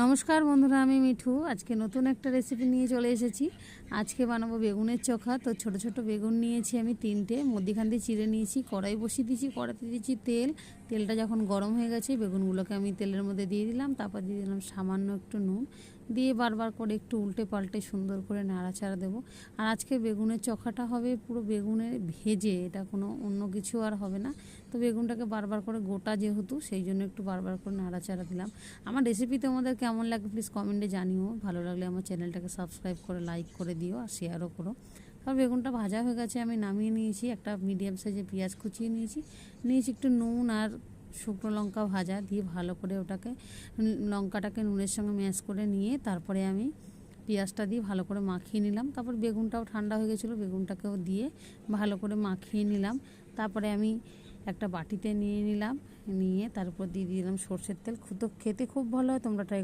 নমস্কার বন্ধুরা, আমি মিঠু। আজকে নতুন একটা রেসিপি নিয়ে চলে এসেছি। আজকে বানাবো বেগুনের চোখা। তো ছোট ছোট বেগুন নিয়েছি আমি তিনটে। মধ্যিখান দিয়ে চিড়ে নিয়েছি, কড়াই বসিয়ে দিয়েছি কড়াতে দিয়েছি তেল। তেলটা যখন গরম হয়ে গেছে, বেগুনগুলোকে আমি তেলের মধ্যে দিয়ে দিলাম। তারপর দিয়ে দিলাম সামান্য একটু নুন। দিয়ে বারবার করে একটু উল্টে পাল্টে সুন্দর করে নাড়াচাড়া দেবো। আর আজকে বেগুনের চোখাটা হবে, পুরো বেগুনের ভেজে, এটা কোনো অন্য কিছু আর হবে না। তো বেগুনটাকে বারবার করে গোটা যেহেতু, সেই জন্য একটু বারবার করে নাড়াচাড়া দিলাম। আমার রেসিপি তোমাদের কেমন লাগে প্লিজ কমেন্টে জানিও। ভালো লাগলে আমার চ্যানেলটাকে সাবস্ক্রাইব করে লাইক করে দিও আর শেয়ারও করো। তারপর বেগুনটা ভাজা হয়ে গেছে, আমি নামিয়ে নিয়েছি, একটা মিডিয়াম সাইজে পেঁয়াজ কুচিয়ে নিয়েছি। নিয়েছি একটু নুন আর শুকনো লঙ্কা ভাজা দিয়ে ভালো করে ওটাকে লঙ্কাটাকে নুনের সঙ্গে ম্যাশ করে নিয়ে তারপরে আমি পেঁয়াজটা দিয়ে ভালো করে মাখিয়ে নিলাম। তারপর বেগুনটাও ঠান্ডা হয়ে গেছিল, বেগুনটাকেও দিয়ে ভালো করে মাখিয়ে নিলাম। তারপরে আমি একটা বাটিতে নিয়ে নিলাম, নিয়ে তারপর দিয়ে দিলাম সর্ষের তেল। খুব খেতে খুব ভালো হয়, তোমরা ট্রাই